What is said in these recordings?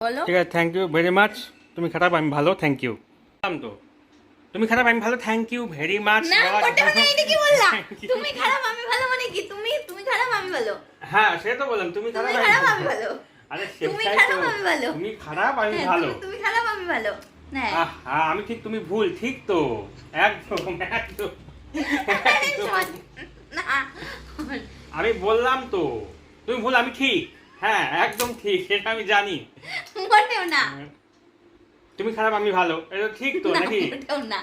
বলো। ঠিক আছে থ্যাংক ইউ ভেরি মাচ তুমি খারাপ আমি ভালো থ্যাংক ইউ তো। তুমি খারাপ আমি ভালো থ্যাংক ইউ ভেরি মাচ না ওটা মানে এটা কি বললা? তুমি খারাপ আমি ভালো মানে কি? তুমি তুমি খারাপ আমি ভালো। হ্যাঁ সে তো বললাম তুমি খারাপ আমি ভালো। আরে তুমি সেটাই খারাপ, তো। আমি ভালো। তুমি খারাপ আমি হ্যাঁ, ভালো। তুমি- তুমি খারাপ আমি ভালো। হ্যাঁ। আমি ঠিক তুমি ভুল ঠিক তো। একদম একদম। আমি বললাম তো। তুমি ভুল আমি ঠিক। হ্যাঁ একদম ঠিক সেটা আমি জানি। মোটেও না। তুমি খারাপ আমি ভালো। এটা ঠিক তো না, নাকি? মোটেও না।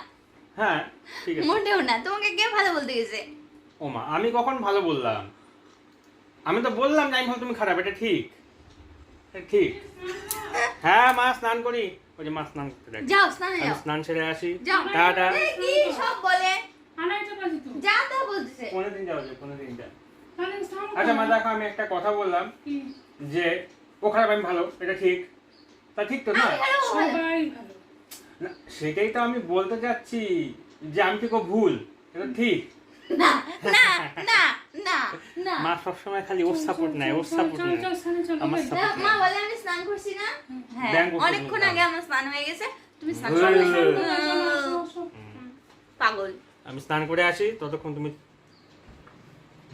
হ্যাঁ ঠিক আছে। মোটেও না তোমাকে কে ভালো বলতে গেছে? ওমা আমি কখন ভালো বললাম? আমি তো বললাম না আমি ভালো তুমি খারাপ এটা ঠিক। ঠিক। হ্যাঁ মা স্নান করি। ওই যে মা স্নান করতে দেখি। যাও স্নানে আমি যাও। স্নান সেরে আসি। যাও। টাটা। এই কি সব বলে? আনাইতে পারছি তো। যা তা বলতেছে। পনেরো দিন যাও যে পনেরো দিন যা আচ্ছা মা দেখো আমি একটা কথা বললাম। কি? যে ও খারাপ আমি ভালো এটা ঠিক। তা ঠিক তো না? সবাই ভালো। না, সেটাই তো আমি বলতে চাচ্ছি যে আমি ঠিক ও ভুল? এটা ঠিক। না না না না না। মা সবসময় খালি ওর সাপোর্ট নেয় ওর সাপোর্ট নেয়। আমার না, মা বলে আমি স্নান করছি না? হ্যাঁ অনেকক্ষণ আগে আমার স্নান হয়ে গেছে। তুমি স্নান করো। পাগল। আমি স্নান করে আসি ততক্ষণ তুমি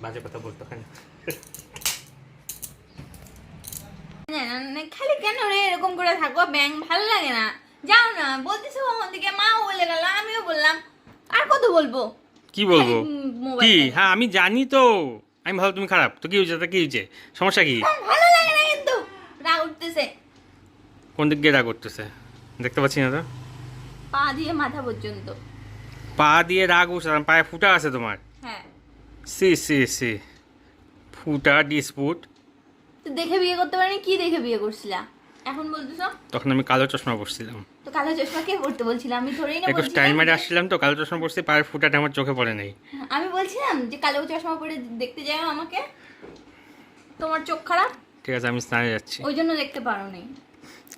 বাজে কথা বলতে না, খালি কেন রে এরকম করে থাকো? ব্যাং ভালো লাগে না। যাও না বলতেছো ওখান থেকে মাও বলে গেল আমিও বললাম আর কত বলব? কি বলব? কি? হ্যাঁ আমি জানি তো। আমি ভালো তুমি খারাপ তো কি হয়েছে তা কি হয়েছে? সমস্যা কি? ভালো লাগে না কিন্তু। রাগ উঠতেছে। কোন দিক দিয়ে রাগ করতেছে দেখতে পাচ্ছি না তো? পা দিয়ে মাথা পর্যন্ত। পা দিয়ে রাগ উঠছে পায়ে ফুটা আছে তোমার? হ্যাঁ। সি সি সি। ফুটা ডিসপুট। তো দেখে বিয়ে করতে পারিনি কি দেখে বিয়ে করছিলা? এখন বলতেছো? তখন আমি কালো চশমা পরছিলাম। তো কালো চশমা কে পড়তে বলছিলাম আমি ধরেই না একটু বলছিলাম মারে আসছিলাম তো কালো চশমা পরছি পায়ের ফুটাটা আমার চোখে পড়ে নেই। আমি বলছিলাম যে কালো চশমা পরে দেখতে যাও আমাকে। তোমার চোখ খারাপ? ঠিক আছে আমি স্নানে যাচ্ছি। ওই জন্য দেখতে পারো নি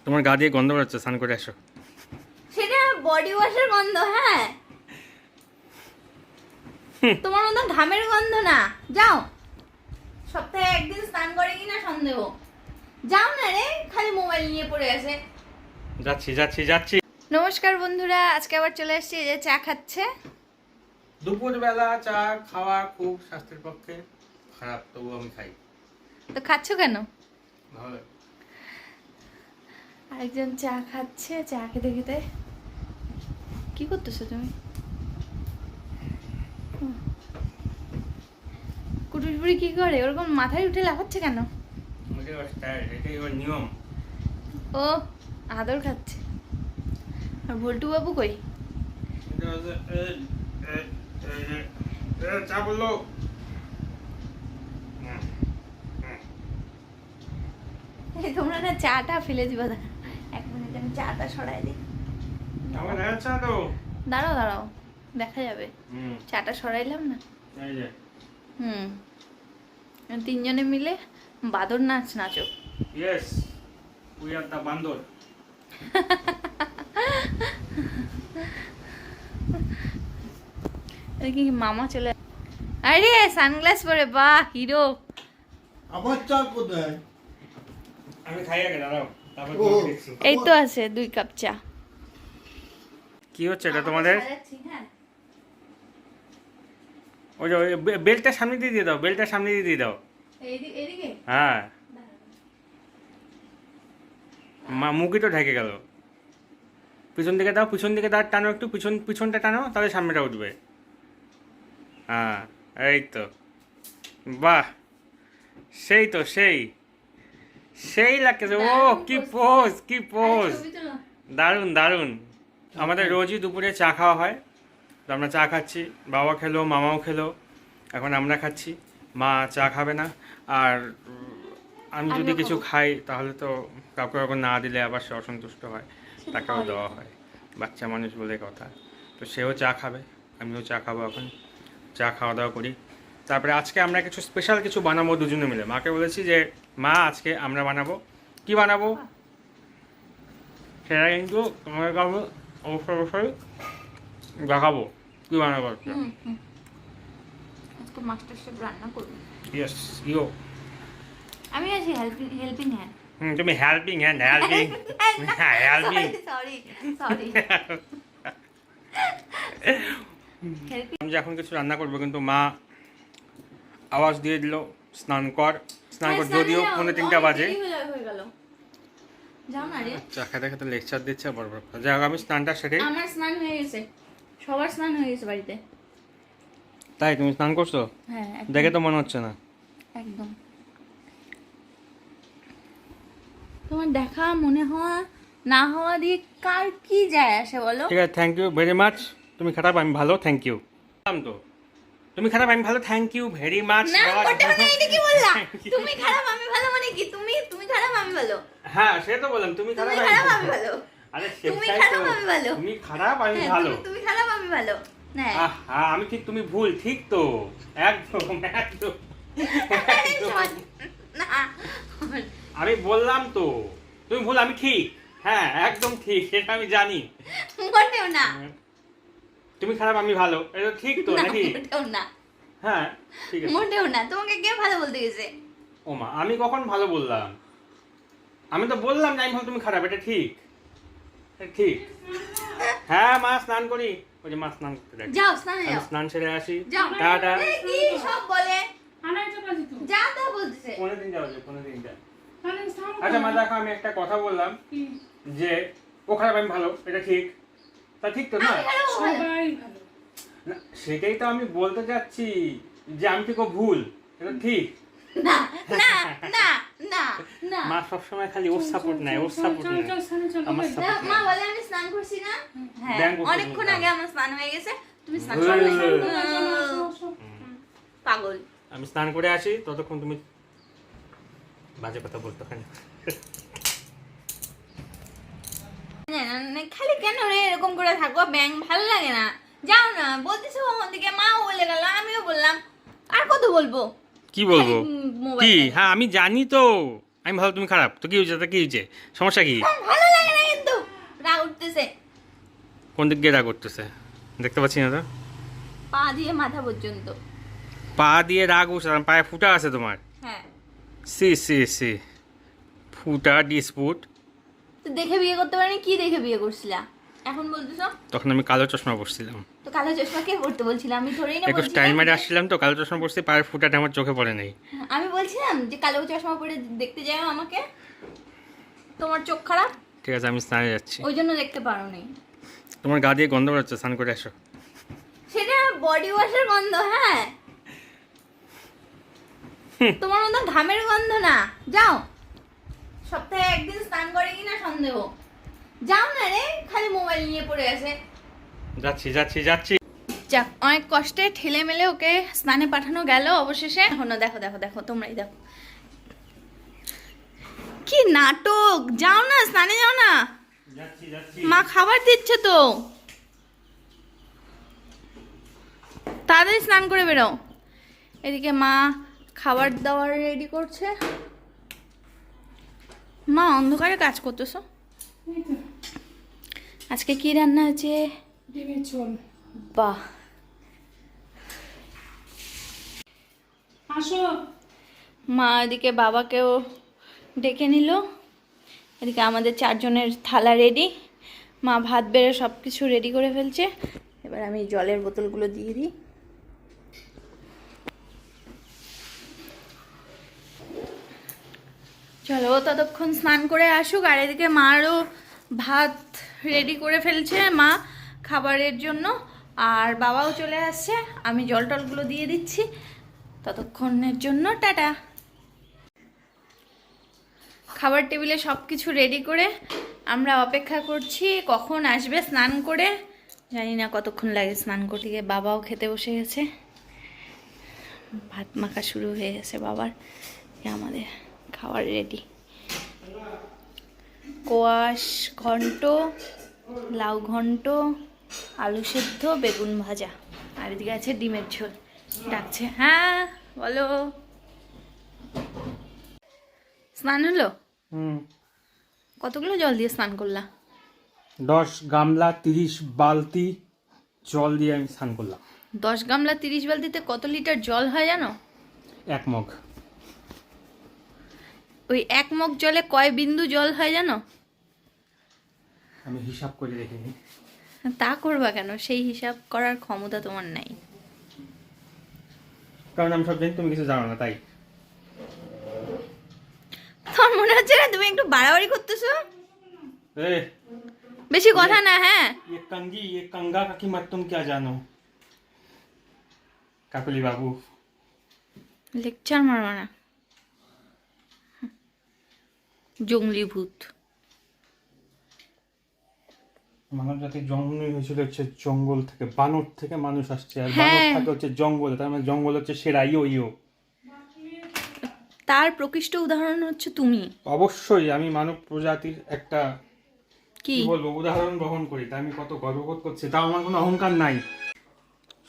তোমার গা দিয়ে গন্ধ বেরোচ্ছে স্নান করে আসো। সেটা বডি ওয়াশের গন্ধ হ্যাঁ। তোমার মতো ঘামের গন্ধ না। যাও। সপ্তাহে একদিন স্নান করে কিনা সন্দেহ। যাও না রে খালি মোবাইল নিয়ে পড়ে আছে। যাচ্ছি যাচ্ছি যাচ্ছি। নমস্কার বন্ধুরা আজকে আবার চলে এসেছি এই যে চা খাচ্ছে। দুপুরবেলা চা খাওয়া খুব স্বাস্থ্যের পক্ষে খারাপ তবু আমি খাই। তো খাচ্ছ কেন? ভালো। আরেকজন চা খাচ্ছে চা খেতে খেতে। কি করতেছো তুমি হুম। বুড়ি কি করে? ওরকম মাথায় উঠে লাফাচ্ছে কেন? নিয়ম। ও আদর খাচ্ছে। আর ভল্টু বাবু কই? চা বলল। হুম। এই তোমরা না চাটা ফেলে দিবা দাঁড়া এক মিনিট আমি চাটা সরাই দিই। দাঁড়াও দাঁড়াও। দেখা যাবে। হুম। চাটা সরাইলাম না? হুম। তিনজনে মিলে বাদর নাচ নাচো। ইয়েস উই আর দ্য বান্দর। কি মামা চলে আরে সানগ্লাস পরে বাহ হিরো আমার চা কোথায়? আমি খাই আগে দাঁড়াও। এই তো আছে দুই কাপ চা। কি হচ্ছে এটা তোমাদের? হ্যাঁ। ওই যে বেলটা সামনে দিয়ে দিয়ে দাও বেলটা সামনে দিয়ে দিয়ে দাও। হ্যাঁ। মা মুখই তো ঢেকে গেল। পিছন দিকে দাও পিছন দিকে দাঁড় টানো একটু পিছন পিছনটা টানো তাহলে সামনেটা উঠবে। হ্যাঁ এই তো। বাহ সেই তো সেই। সেই লাগতেছে ও কি। পোজ। কি পোজ। দারুণ দারুণ। আমাদের রোজই দুপুরে চা খাওয়া হয়। তো আমরা চা খাচ্ছি বাবা খেলো মামাও খেলো এখন আমরা খাচ্ছি। মা চা খাবে না আর আমি যদি কিছু খাই তাহলে তো কাউকে কাউকে না দিলে আবার সে অসন্তুষ্ট হয় তাকেও দেওয়া হয় বাচ্চা মানুষ বলে কথা। তো সেও চা খাবে আমিও চা খাব এখন চা খাওয়া দাওয়া করি। তারপরে আজকে আমরা কিছু স্পেশাল কিছু বানাবো দুজনে মিলে। মাকে বলেছি যে মা আজকে আমরা বানাবো। কি বানাবো? সেটা কিন্তু তোমার কাছে অবশ্যই অবশ্যই। দেখাবো। কি হুম, হুম। আজকে মাস্টার শেফ রান্না করব। ইয়েস ইও আমি আছি হেল্পিং হেল্পিং হ্যান্ড হুম তুমি হেল্পিং হ্যান্ড হেল্পিং হ্যাঁ হেল্পিং সরি সরি আমি এখন কিছু রান্না করব কিন্তু মা আওয়াজ দিয়ে দিল স্নান কর। স্নান কর যদিও পনেরো তিনটা বাজে। হয়ে চা খেতে খেতে লেকচার দিচ্ছে বড় বড়। যাই হোক আমি স্নানটা সেরে আমার স্নান হয়ে গেছে। সবার স্নান হয়ে গেছে বাড়িতে। তাই তুমি স্নান করছ? হ্যাঁ দেখে তো মনে হচ্ছে না। একদম। তোমার দেখা মনে হওয়া না হওয়া দিয়ে কার কি যায় আসে বলো? ঠিক আছে থ্যাংক ইউ ভেরি মাচ তুমি খারাপ আমি ভালো থ্যাংক ইউ তো। তুমি খারাপ আমি ভালো থ্যাংক ইউ ভেরি মাচ না ওটা মানে এটা কি বললা? তুমি খারাপ আমি ভালো মানে কি? তুমি তুমি খারাপ আমি ভালো। হ্যাঁ সে তো বললাম তুমি খারাপ তুমি আমি ভালো। আরে তুমি খারাপ, আমি ভালো। তুমি খারাপ আমি হ্যাঁ, ভালো। তুমি- খারাপ ভালো। হ্যাঁ আমি ঠিক তুমি ভুল ঠিক তো। একদম একদম। আমি বললাম তো তুমি ভুল আমি ঠিক। হ্যাঁ একদম ঠিক সেটা আমি জানি। মোটেও না। তুমি খারাপ আমি ভালো। এটা ঠিক তো নাকি? মোটেও না। হ্যাঁ ঠিক আছে। মোটেও না তোমাকে কে ভালো বলতে গেছে? ও মা আমি কখন ভালো বললাম? আমি তো বললাম না আমি তুমি খারাপ এটা ঠিক। ঠিক। হ্যাঁ মা স্নান করি। ওই যে মা স্নান করতে দেখ। যাও স্নানে যাও। স্নান সেরে আসি। যাও। টাটা এই কি সব বলে? যা তা বলতেছে পনেরো দিন যাওয়া যায় পনেরো দিন যা আচ্ছা মা দেখো আমি একটা কথা বললাম যে ও খারাপ আমি ভালো এটা ঠিক। তা ঠিক তো না। সবাই ভালো। সেটাই তো আমি বলতে চাচ্ছি যে আমি ঠিক ও ভুল? এটা ঠিক। না না না। না না। মা সবসময় খালি ওর সাপোর্ট নেয় ওর সাপোর্ট আমার না, মা বলে আমি স্নান করছি না। হ্যাঁ অনেকক্ষণ আগে আমার স্নান হয়ে গেছে। তুমি স্নান করো। চল, আসো, আসো। পাগল। আমি স্নান করে আসি ততক্ষণ তুমি বাজে কথা বলতে হয় না না, না, না, খালি কেন রে এরকম করে থাকো? ব্যাং ভালো লাগে না। যাও না বলতেছো ওখান থেকে মাও বলে গেল আমিও বললাম আর কত বলব? কি বলব? কি? হ্যাঁ আমি জানি তো। আমি ভালো তুমি খারাপ। তো কি হয়েছে? তা কি হয়েছে? সমস্যা কি? আমার ভালো লাগে না কিন্তু। রাগ উঠতেছে। কোন দিক দিয়ে রাগ করতেছে দেখতে পাচ্ছি না তো। পা দিয়ে মাথা পর্যন্ত। পা দিয়ে রাগ উঠছে আমার পায়ে ফুটা আছে তোমার? হ্যাঁ। সি সি সি। ফুটা ডিসপুট। তো দেখে বিয়ে করতে পারেনি কি দেখে বিয়ে করছিলা? এখন বলতেছো? তখন আমি কালো চশমা পরছিলাম। তো কালো চশমা কে পড়তে বলছিলাম আমি ধরেই না বলছিলাম স্টাইল মারে আসছিলাম তো কালো চশমা পরছি পায়ের ফুটাটা আমার চোখে পড়ে নেই। আমি বলছিলাম যে কালো চশমা পরে দেখতে যাও আমাকে তোমার চোখ খারাপ? ঠিক আছে আমি স্নানে যাচ্ছি। ওই জন্য দেখতে পারো নি তোমার গা দিয়ে গন্ধ বেরোচ্ছে স্নান করে আসো। সেটা বডি ওয়াশের গন্ধ হ্যাঁ। তোমার মতো ঘামের গন্ধ না। যাও। সপ্তাহে একদিন স্নান করে কিনা সন্দেহ। যাও না রে খালি মোবাইল নিয়ে পড়ে আছে। যাচ্ছি যাচ্ছি যাচ্ছি। যাক অনেক কষ্টে ঠেলে মেলে ওকে স্নানে পাঠানো গেল অবশেষে। এখনও দেখো দেখো দেখো তোমরাই দেখো। কি নাটক! যাও না স্নানে যাও না। যাচ্ছি যাচ্ছি। মা খাবার দিচ্ছে তো। তাড়াতাড়ি স্নান করে বেরো। এদিকে মা খাবার দাবার রেডি করছে। মা অন্ধকারে কাজ করতেছো? আজকে কি রান্না আছে ডিমের ঝোল। বাহ আসো মা এদিকে বাবাকেও ডেকে নিল। এদিকে আমাদের চারজনের থালা রেডি মা ভাত বেড়ে সব কিছু রেডি করে ফেলছে। এবার আমি জলের বোতলগুলো দিয়ে দিই। চলো ততক্ষণ স্নান করে আসুক আর এদিকে মারও ভাত রেডি করে ফেলছে মা। খাবারের জন্য। আর বাবাও চলে আসছে। আমি জল টলগুলো দিয়ে দিচ্ছি। ততক্ষণের জন্য টাটা। খাবার টেবিলে সব কিছু রেডি করে আমরা অপেক্ষা করছি কখন আসবে স্নান করে। জানি না কতক্ষণ লাগে স্নান করতে গিয়ে। বাবাও খেতে বসে গেছে। ভাত মাখা শুরু হয়ে গেছে বাবার। আমাদের খাবার রেডি কোয়াশ ঘন্ট, লাউ ঘন্ট আলু সেদ্ধ বেগুন ভাজা। আর এদিকে আছে ডিমের ঝোল। ডাকছে হ্যাঁ বলো। স্নান হলো? হুম। কতগুলো জল দিয়ে স্নান করলা? দশ গামলা তিরিশ বালতি জল দিয়ে আমি স্নান করলাম। দশ গামলা তিরিশ বালতিতে কত লিটার জল হয় জানো? এক মগ। ওই এক মগ জলে কয় বিন্দু জল হয় জানো? আমি হিসাব করে দেখিনি। তা করবা কেন সেই হিসাব করার ক্ষমতা তোমার নাই কারণ আমি সব জানি তুমি কিছু জানো না তাই তোমার মনে হচ্ছে না তুমি একটু বাড়াবাড়ি করতেছো ए বেশি কথা না হ্যাঁ ये कंगी ये कंगा का कीमत तुम क्या जानो কাকলি বাবু লেকচার মারবা না জঙ্গলি ভূত মানব জাতির জন্মই হয়েছিল হচ্ছে জঙ্গল থেকে বানর থেকে মানুষ আসছে আর বানর হ্যাঁ। থাকে হচ্ছে জঙ্গলে তার মানে জঙ্গল হচ্ছে সেরা ইও ইও তার প্রকৃষ্ট উদাহরণ হচ্ছে তুমি। অবশ্যই আমি মানব প্রজাতির একটা কি? বলব উদাহরণ গ্রহণ করি তাই আমি কত গর্ববোধ করছি তাও আমার কোনো অহংকার নাই।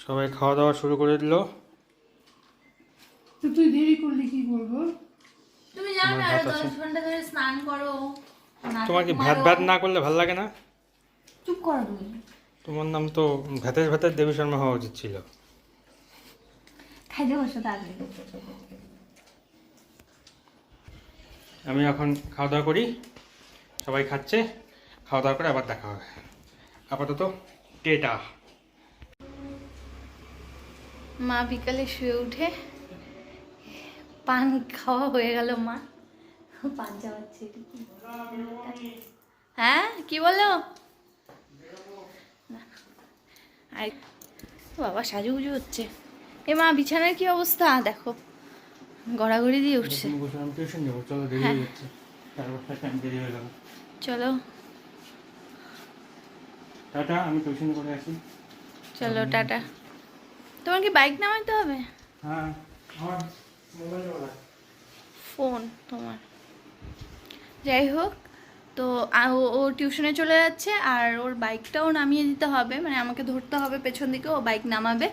সবাই খাওয়া দাওয়া শুরু করে দিল। তো তুই দেরি করলে কি করব? তুমি জানো না আমার ভাত দশ আছে। ঘণ্টা ধরে স্নান করো তোমার কি। ভাত ভাত না করলে ভালো লাগে না? চুপ করো তুমি। তোমার নাম তো ভাতের ভাতের দেবী শর্মা হওয়া উচিত ছিল। খাইতে বসো তাড়াতাড়ি আমি এখন খাওয়া দাওয়া করি। সবাই খাচ্ছে। খাওয়া দাওয়া করে আবার দেখা হবে। আপাতত টেটা। মা বিকালে শুয়ে উঠে পান খাওয়া হয়ে গেল মা। পান চাওয়াচ্ছে হ্যাঁ কি বলো। আর বাবা সাজু সাজুগুজু হচ্ছে। এ মা বিছানার কি অবস্থা? দেখো গড়াগড়ি দিয়ে উঠছে। হয়ে। চলো। টাটা আমি টিউশন করে আসি। চলো টাটা। তোমার কি বাইক নামাইতে হবে? হ্যাঁ ফোন তোমার। যাই হোক তো ও- টিউশনে চলে যাচ্ছে, আর ওর বাইকটাও নামিয়ে দিতে হবে। মানে আমাকে ধরতে হবে পেছন দিকে, ও বাইক নামাবে।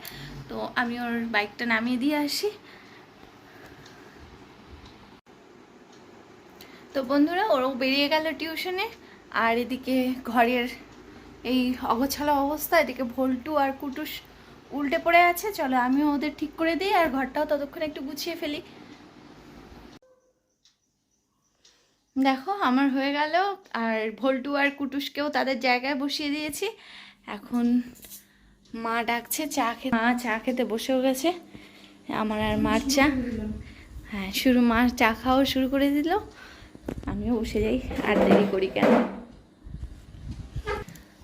তো আমি ওর বাইকটা নামিয়ে দিয়ে আসি। তো বন্ধুরা, ওরও বেরিয়ে গেল টিউশনে, আর এদিকে ঘরের এই অগোছালো অবস্থা, এদিকে ভোল্টু আর কুটুস উল্টে পড়ে আছে। চলো আমিও ওদের ঠিক করে দিই, আর ঘরটাও ততক্ষণ একটু গুছিয়ে ফেলি। দেখো, আমার হয়ে গেল। আর ভল্টু আর কুটুসকেও তাদের জায়গায় বসিয়ে দিয়েছি। এখন মা ডাকছে, চা খেতে। মা চা খেতে বসেও গেছে। আমার আর মার চা। হ্যাঁ শুরু মার চা খাওয়া শুরু করে দিল। আমিও বসে যাই। আর দেরি করি কেন?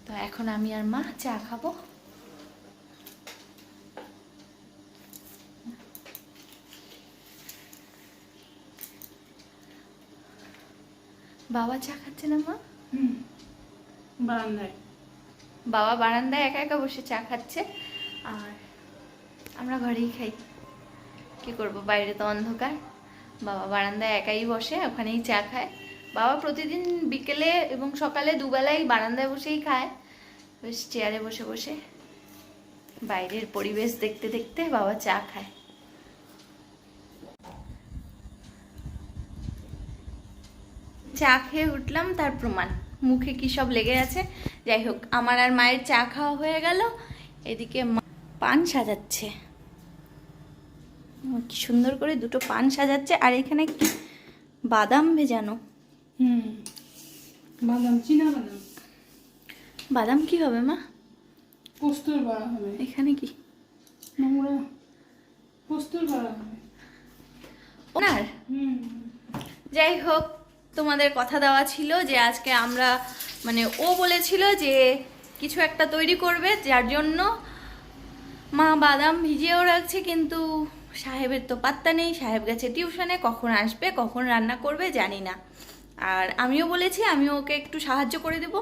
তো এখন আমি আর মা চা খাব। বাবা চা খাচ্ছে না মা? বারান্দায়। বাবা বারান্দায় একা একা বসে চা খাচ্ছে। আর আমরা ঘরেই খাই। কি করব? বাইরে তো অন্ধকার। বাবা বারান্দায় একাই বসে ওখানেই চা খায়। বাবা প্রতিদিন বিকেলে এবং সকালে দুবেলাই বারান্দায় বসেই খায়। বেশ চেয়ারে বসে বসে। বাইরের পরিবেশ দেখতে দেখতে বাবা চা খায়। চা খেয়ে উঠলাম তার প্রমাণ। মুখে কি সব লেগে আছে? যাই হোক আমার আর মায়ের চা খাওয়া হয়ে গেল। এদিকে পান সাজাচ্ছে। কি সুন্দর করে দুটো পান সাজাচ্ছে আর এখানে কি বাদাম ভেজানো? হুম বাদাম চিনা বাদাম। বাদাম কি হবে মা? পোস্তর বাড়া হবে। এখানে কি? নোংরা। পোস্তর বাড়া হবে। ওনার? হুম। যাই হোক তোমাদের কথা দেওয়া ছিল যে আজকে আমরা মানে ও বলেছিল যে কিছু একটা তৈরি করবে, যার জন্য মা বাদাম ভিজিয়েও রাখছে, কিন্তু সাহেবের তো পাত্তা নেই। সাহেব গেছে টিউশনে, কখন আসবে, কখন রান্না করবে জানি না। আর আমিও বলেছি আমিও ওকে একটু সাহায্য করে দেব।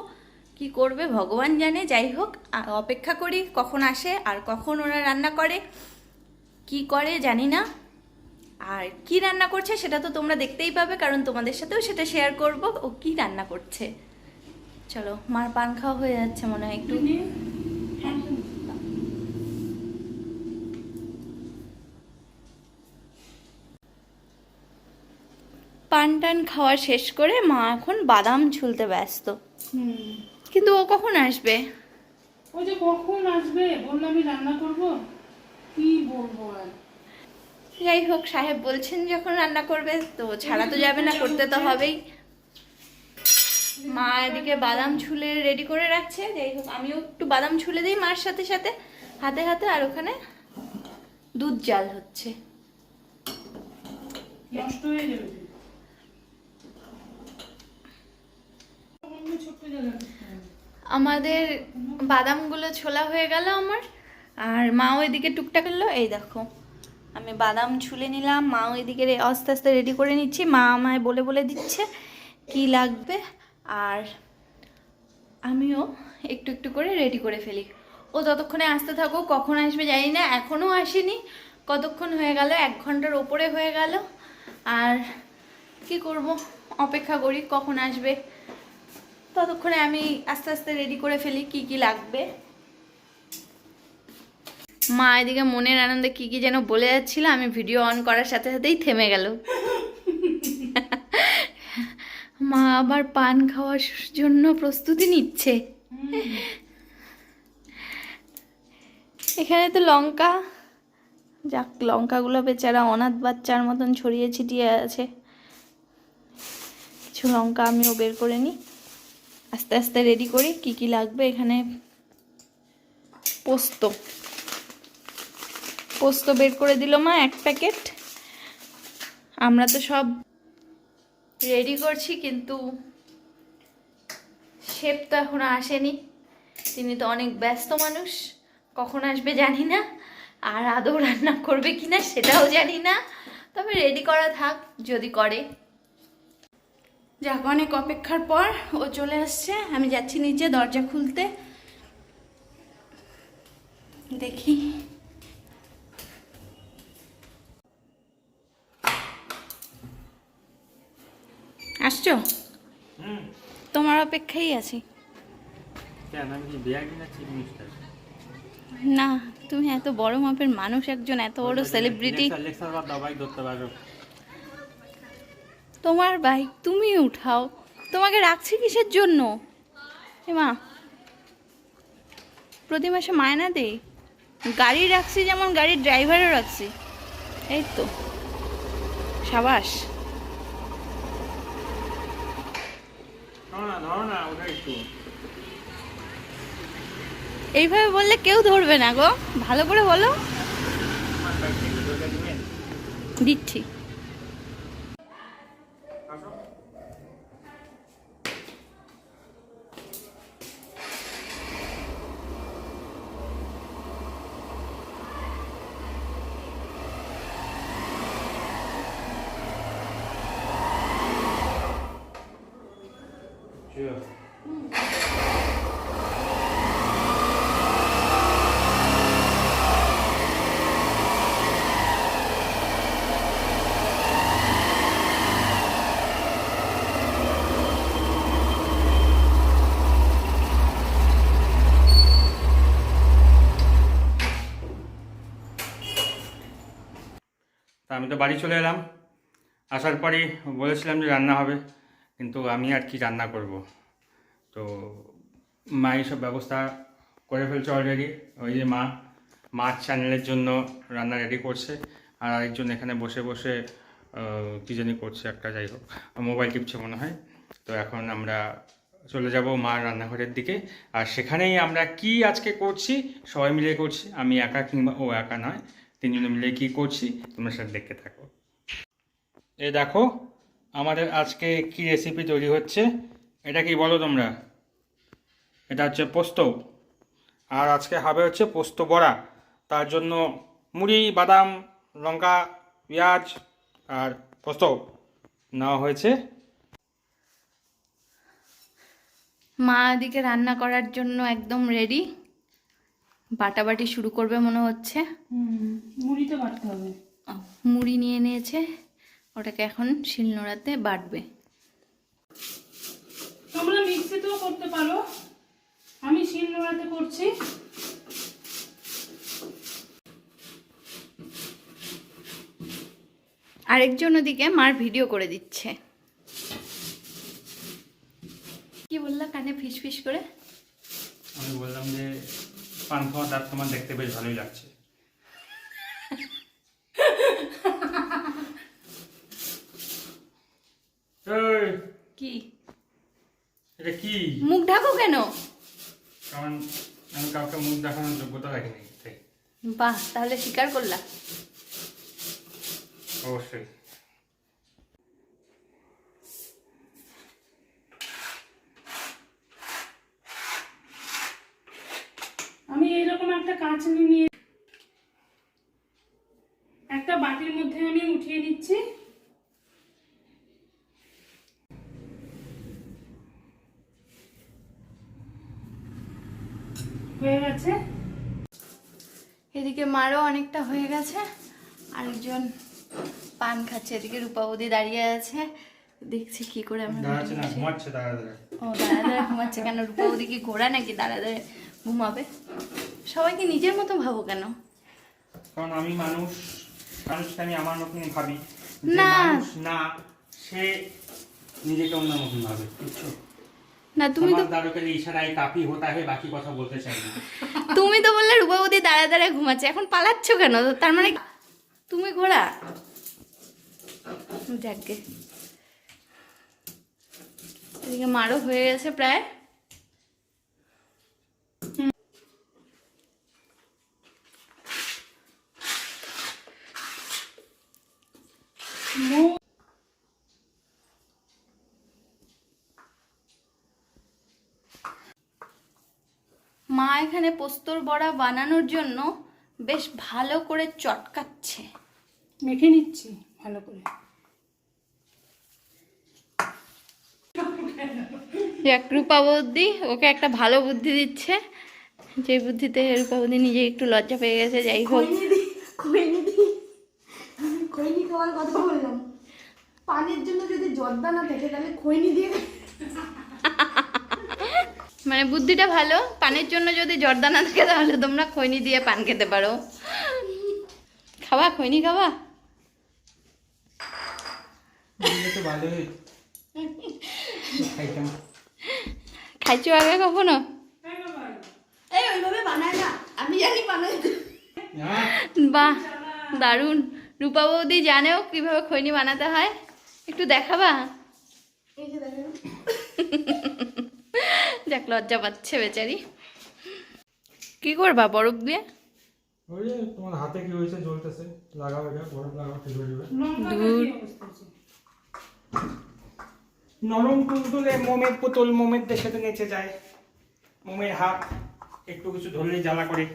কি করবে, ভগবান জানে। যাই হোক অপেক্ষা করি কখন আসে আর কখন ওরা রান্না করে, কি করে জানি না। আর কি রান্না করছে সেটা তো তোমরা দেখতেই পাবে কারণ তোমাদের সাথেও সেটা শেয়ার করব। ও কি রান্না করছে? চলো মার পান খাওয়া হয়ে যাচ্ছে মনে হয় একটু। পান টান খাওয়া শেষ করে মা এখন বাদাম ছুলতে ব্যস্ত। হুম। কিন্তু ও কখন আসবে? ওই যে কখন আসবে? বলল আমি রান্না করব? কি বলব আর? যাই হোক সাহেব বলছেন যখন রান্না করবে তো ছাড়া তো যাবে না করতে তো হবেই। মা এদিকে বাদাম ছুলে রেডি করে রাখছে। যাই হোক আমিও একটু বাদাম ছুলে দিই মার সাথে সাথে। হাতে হাতে আর ওখানে দুধ জাল হচ্ছে। আমাদের বাদামগুলো ছোলা হয়ে গেল আমার। আর মাও এদিকে টুকটাক করল এই দেখো। আমি বাদাম ছুলে নিলাম, মাও এদিকে আস্তে আস্তে রেডি করে নিচ্ছি। মা আমায় বলে বলে দিচ্ছে কি লাগবে। আর আমিও একটু একটু করে রেডি করে ফেলি। ও ততক্ষণে আসতে থাকো কখন আসবে জানি না, এখনও আসেনি। কতক্ষণ হয়ে গেল? এক ঘণ্টার ওপরে হয়ে গেল। আর কি করব? অপেক্ষা করি কখন আসবে। ততক্ষণে আমি আস্তে আস্তে রেডি করে ফেলি কি কি লাগবে। মা এদিকে মনের আনন্দে কি কি যেন বলে যাচ্ছিল, আমি ভিডিও অন করার সাথে সাথেই থেমে গেল। মা আবার পান খাওয়ার জন্য প্রস্তুতি নিচ্ছে। এখানে তো লঙ্কা, যাক লঙ্কাগুলো বেচারা অনাথ বাচ্চার মতন ছড়িয়ে ছিটিয়ে আছে। কিছু লঙ্কা আমিও বের করে নিই। আস্তে আস্তে রেডি করি, কি কি লাগবে এখানে? পোস্ত। পোস্ত বের করে দিল মা, এক প্যাকেট। আমরা তো সব রেডি করছি, কিন্তু শেপ তো এখনও আসেনি। তিনি তো অনেক ব্যস্ত মানুষ, কখন আসবে জানি না। আর আদৌ রান্না করবে কিনা সেটাও জানি না। তবে রেডি করা থাক, যদি করে। যাক, অনেক অপেক্ষার পর ও চলে আসছে। আমি যাচ্ছি নিচে দরজা খুলতে। দেখি। আসছো? তোমার অপেক্ষাই আছি। না তুমি এত বড় মাপের মানুষ একজন এত বড় সেলিব্রিটি তোমার বাইক তুমি উঠাও। তোমাকে রাখছি কিসের জন্য? মা প্রতি মাসে মায়না দে গাড়ি রাখছি যেমন গাড়ির ড্রাইভারও রাখছি। এই তো সাবাস ধরো না ধরো না ওটা একটু এইভাবে বললে কেউ ধরবে না গো। ভালো করে বলো। দিচ্ছি। আমি তো বাড়ি চলে এলাম। আসার পরেই বলেছিলাম যে রান্না হবে, কিন্তু আমি আর কি রান্না করব। তো মা এইসব ব্যবস্থা করে ফেলছে অলরেডি ওই যে মা মাছ চ্যানেলের জন্য রান্না রেডি করছে। আর আরেকজন এখানে বসে বসে কী জানি করছে একটা, যাই হোক মোবাইল টিপছে মনে হয়। তো এখন আমরা চলে যাব মার রান্নাঘরের দিকে। আর সেখানেই আমরা কি আজকে করছি, সবাই মিলে করছি। আমি একা কিংবা ও একা নয়। তিনজনে মিলে কি করছি, তোমরা সেটা দেখতে থাকো। এই দেখো, আমাদের আজকে কি রেসিপি তৈরি হচ্ছে, এটা কি বলো তোমরা? এটা হচ্ছে পোস্ত। আর আজকে হবে হচ্ছে পোস্ত বড়া। তার জন্য মুড়ি, বাদাম, লঙ্কা, পেঁয়াজ আর পোস্ত নেওয়া হয়েছে। মা এদিকে রান্না করার জন্য একদম রেডি বাটাবাটি শুরু করবে মনে হচ্ছে। মুড়িতে বাটতে হবে। মুড়ি নিয়ে নিয়েছে। ওটাকে এখন শিলনোড়াতে বাটবে। তোমরা মিক্সিতেও করতে পারো। আমি শিল নোড়াতে করছি। আরেকজন ওদিকে মার ভিডিও করে দিচ্ছে। কি বললা কানে ফিস ফিস করে? আমি বললাম যে পান খাওয়া দাঁত তোমার দেখতে বেশ ভালোই লাগছে। কি? এটা কি? মুখ ঢাকো কেন? কারণ আমি কাউকে মুখ দেখানোর যোগ্যতা রাখিনি বাহ তাহলে স্বীকার করলাম অবশ্যই। কাঁচ নিয়ে একটা বাটির মধ্যে আমি উঠিয়ে নিচ্ছি। হয়ে গেছে। এদিকে মারও অনেকটা হয়ে গেছে। আরেকজন পান খাচ্ছে। এদিকে রূপাবতী দাঁড়িয়ে আছে। দেখছি কি করে আমরা ও দাঁড়া দাঁড়া ঘুমাচ্ছে কেন রূপাবতী কি ঘোড়া নাকি দাঁড়া দাঁড়া ঘুমাবে? সবাইকে নিজের মতো ভাবো কেন? কারণ আমি মানুষ মানুষকে আমি আমার মতন ভাবি। না। না সে নিজেকে অন্য মতন ভাবে। বুঝছ? না তুমি তো দারুকের ইশারায় কাপি হতা হয়ে বাকি কথা বলতে চাই না। তুমি তো বললে রূপাবতী দাঁড়া দাঁড়ায় ঘুমাচ্ছে এখন পালাচ্ছ কেন? তার মানে তুমি ঘোড়া? যাকে এদিকে মারও হয়ে গেছে প্রায়। এখানে পোস্তর বড়া বানানোর জন্য বেশ ভালো করে চটকাচ্ছে। মেখে নিচ্ছি ভালো করে। যাক রূপাবতী ওকে একটা ভালো বুদ্ধি দিচ্ছে। যে বুদ্ধিতে রূপাবতী নিজে একটু লজ্জা পেয়ে গেছে যাই হোক। খৈনি খাওয়ার কথা বললাম। পানের জন্য যদি জর্দা না থাকে তাহলে খৈনি দিয়ে মানে বুদ্ধিটা ভালো পানের জন্য যদি জর্দা না থাকে তাহলে তোমরা খৈনি দিয়ে পান খেতে পারো। খাবা খৈনি খাবা? তো খাইছো আগে কখনো? এই ওইভাবে বানায় না। আমি জানি বানাই বাহ দারুণ। রূপা বৌদি জানেও কীভাবে খৈনি বানাতে হয়। একটু দেখাবা? যাক লজ্জা পাচ্ছে বেচারি। কি করবা বরফ দিয়ে? ওই যে তোমার হাতে কি হয়েছে জ্বলতেছে। লাগাও এটা বরফ লাগাও ঠিক হয়ে যাবে লঙ্কাটা কি অবস্থা আছে? নরম তুলতুলে মোমের পুতুল মোমের নেচে যায়। মোমের হাত একটু কিছু ধরলেই জ্বালা করে।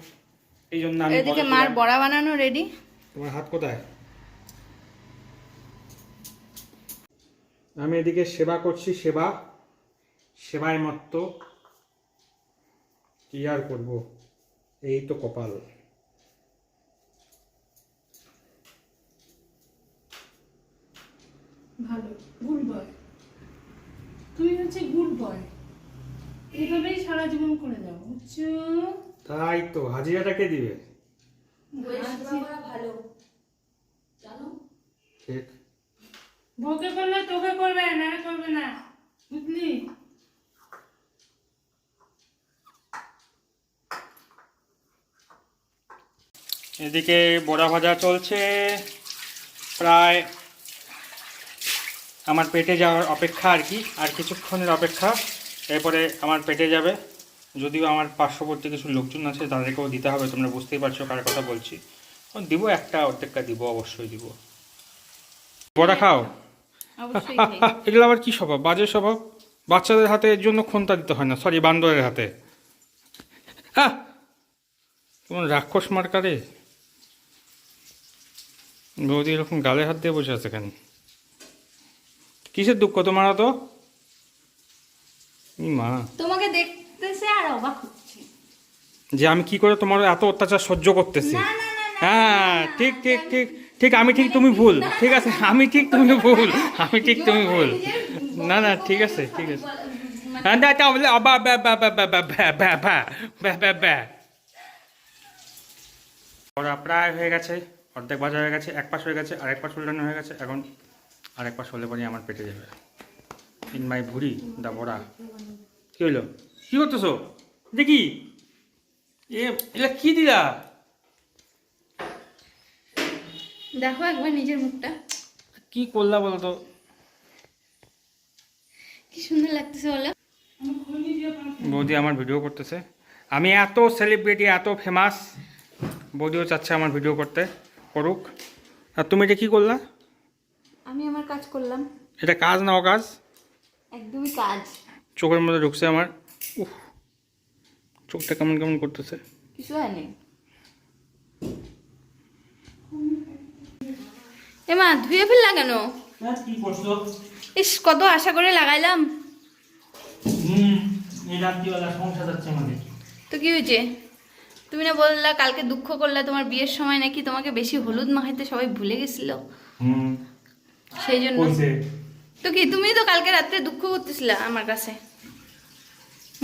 এই জন্য আমি এদিকে মার বড়া বানানো রেডি তোমার হাত কোথায়? আমি এদিকে সেবা করছি সেবা। সেবায় মত্ত কি আর করব? এই তো কপাল। ভালো গুড বয়। তুমি হচ্ছে গুড বয়। এইভাবেই সারা জীবন করে যাও বুঝছ? তাই তো হাজিরাটা কে দিবে? ভালো। জানো? ঠিক। বউকে করলে তোকে করবে না করবে না। বুঝলি? এদিকে বড়া ভাজা চলছে। প্রায় আমার পেটে যাওয়ার অপেক্ষা আর কি আর কিছুক্ষণের অপেক্ষা। এরপরে আমার পেটে যাবে। যদিও আমার পার্শ্ববর্তী কিছু লোকজন আছে তাদেরকেও দিতে হবে তোমরা বুঝতেই পারছ কার কথা বলছি। দিব একটা অর্ধেকটা দিব অবশ্যই দিব। বড়া খাও। এগুলো আবার কি স্বভাব? বাজে স্বভাব? বাচ্চাদের হাতে এর জন্য খন্তা দিতে হয় না সরি বান্দরের হাতে। হ্যাঁ তোমার রাক্ষস মার্কারে? বৌদি এরকম গালে হাত দিয়ে বসে আছে কেন কিসের দুঃখ তোমার তো মা তোমাকে দেখতেছে আর অবাক হচ্ছে যে আমি কি করে তোমার এত অত্যাচার সহ্য করতেছি হ্যাঁ ঠিক ঠিক ঠিক ঠিক আমি ঠিক তুমি ভুল ঠিক আছে আমি ঠিক তুমি ভুল আমি ঠিক তুমি ভুল না না ঠিক আছে ঠিক আছে হ্যাঁ তাহলে ব্যা ব্যা ব্যা ব্যা ব্যা ব্যা ব্যা ব্যা ব্যা ব্যা ব্যা ওরা প্রায় হয়ে গেছে অর্ধেক ভাজা হয়ে গেছে এক পাশ হয়ে গেছে আরেক পাশ উল্টানো হয়ে গেছে এখন আরেক পাশ হলে পরে আমার পেটে যাবে। ইন মাই ভুড়ি দা বড়া কি হইল কি করতেছো? দেখি। এ এলা কি দিলা? দেখো একবার নিজের মুখটা। কি করলা বলো তো কি সুন্দর লাগতেছে বলো। বৌদি আমার ভিডিও করতেছে। আমি এত সেলিব্রিটি এত ফেমাস বৌদিও চাচ্ছে আমার ভিডিও করতে। করুক। আর তুমি এটা কি করলা? আমি আমার কাজ করলাম। এটা কাজ না অকাজ? একদমই কাজ। চোখের মধ্যে ঢুকছে আমার। উফ চোখটা কেমন কেমন করতেছে। কিছু হয়নি। এমা ধুয়ে ফেললা কেন? ইস কত আশা করে লাগাইলাম। হুম এই রাত্রিবেলা সংসার যাচ্ছে আমাদের। তো কি হয়েছে? তুমি না বললা কালকে দুঃখ করলা তোমার বিয়ের সময় নাকি তোমাকে বেশি হলুদ মাখাইতে সবাই ভুলে গেছিল। সেই জন্য। তো কি তুমি তো কালকে রাত্রে দুঃখ করতেছিলা আমার কাছে।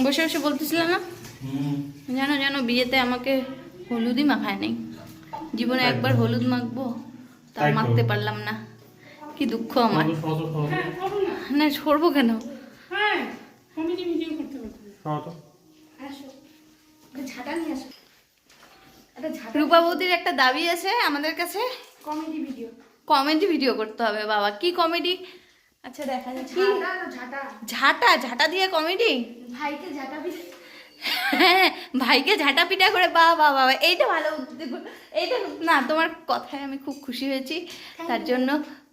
বসে বসে বলতেছিলে না? জানো জানো বিয়েতে আমাকে হলুদই মাখায় নাই। জীবনে একবার হলুদ মাখবো তা মাখতে পারলাম না। কি দুঃখ আমার। হ্যাঁ করো না। না সরবো কেন? হ্যাঁ ঝাঁটা নিয়ে আসো। রূপা বৌদির একটা দাবি আছে আমাদের কাছে। Comedy video. কমেডি ভিডিও করতে হবে বাবা কি কমেডি? আচ্ছা দেখা যাচ্ছে ঝাঁটা না ঝাঁটা? দিয়ে কমেডি? ভাইকে ঝাঁটা হ্যাঁ ভাইকে ঝাঁটা পিটা করে বা বা বাবা এইটা ভালো এইটা না তোমার কথায় আমি খুব খুশি হয়েছি। তার জন্য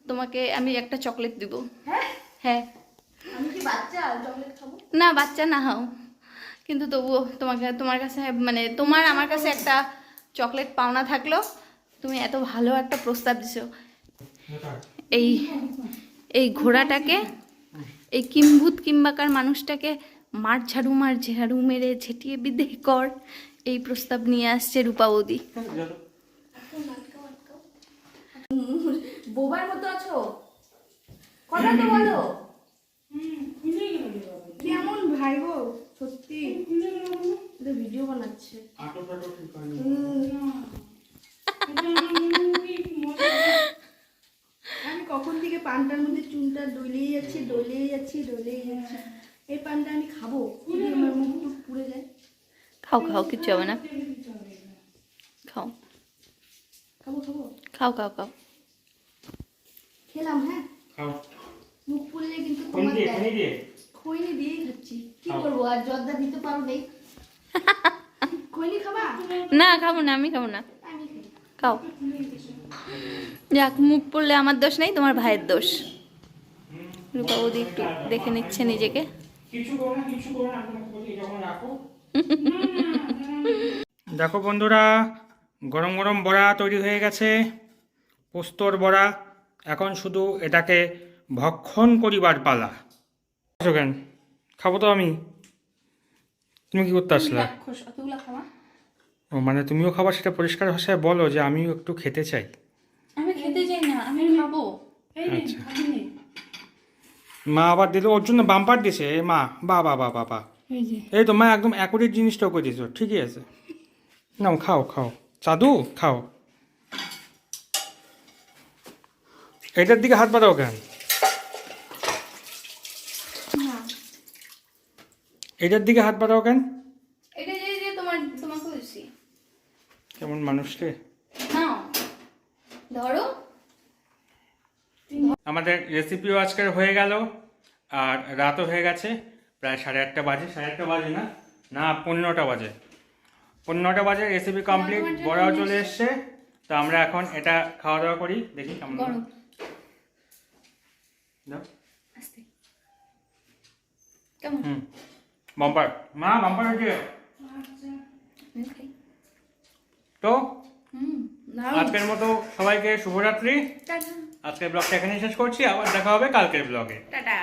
তোমাকে আমি একটা চকলেট দিব। হ্যাঁ? হ্যাঁ। না বাচ্চা না হও। কিন্তু তবুও তোমাকে তোমার কাছে মানে তোমার আমার কাছে একটা চকলেট পাওনা থাকল। তুমি এত ভালো একটা প্রস্তাব দিছো। এই এই ঘোড়াটাকে এই কিম্ভূত কিম্বাকার মানুষটাকে মার ঝাড়ু মার ঝাড়ু মেরে ঝেঁটিয়ে বিদে কর এই প্রস্তাব নিয়ে আসছে রূপাবতী। বোবার মতো আছো? কথা তো বলো কেমন ভাই গো? সত্যি? এটা ভিডিও বানাচ্ছে। আমি কখন থেকে পানটার মধ্যে চুনটা ডলেই যাচ্ছি ডলেই যাচ্ছি ডলেই যাচ্ছি। এই পানটা আমি খাব। আমার মুখ টুক পুড়ে যায়। খাও খাও কিচ্ছু হবে না। খাও। খাব খাব? খাও খাও খাও। খেলাম হ্যাঁ? খাও। মুখ পুড়লে কিন্তু তোমার খৈনি দিয়েই খাচ্ছি। কি। করব? আর জর্দা দিতে পারো নেই। খৈনি খাবা? না খাব না আমি খাব না। খাও। যাক মুখ পড়লে আমার দোষ নেই তোমার ভাইয়ের দোষ। রূপাবতী একটু দেখে নিচ্ছে নিজেকে। দেখো বন্ধুরা গরম গরম বড়া তৈরি হয়ে গেছে পোস্তর বড়া। এখন শুধু এটাকে ভক্ষণ করিবার পালা। আসো কেন? খাব তো আমি। তুমি কি করতে আসলা? ও মানে তুমিও খাবার সেটা পরিষ্কার ভাষায় বলো যে আমিও একটু খেতে চাই। আমি খেতে চাই না আমি খাব। আচ্ছা। মা আবার দিল ওর জন্য বাম্পার দিছে। মা বা বা বা বা এই এই তো মা একদম অ্যাকুরেট জিনিসটাও করে দিয়েছ ঠিকই আছে। নাও খাও খাও। চাদু খাও। এটার দিকে হাত বাড়াও কেন? এটার দিকে হাত বাড়াও কেন? এটা যে যে তোমার তোমাকে বলছি। কেমন মানুষকে? নাও। ধরো। আমাদের রেসিপিও আজকের হয়ে গেল আর রাতও হয়ে গেছে প্রায় সাড়ে আটটা বাজে। সাড়ে আটটা বাজে না? না পনেরোটা বাজে। পনেরোটা বাজে রেসিপি কমপ্লিট বড়াও চলে এসছে। তো আমরা এখন এটা খাওয়া দাওয়া করি দেখি কেমন কেমন? হুম। বাম্পার মা বাম্পার হয়েছে। তো? হুম আজকের মতো সবাইকে শুভরাত্রি। টাটা। আজকের ব্লগটা এখানে শেষ করছি। আবার দেখা হবে কালকের ব্লগে। টাটা।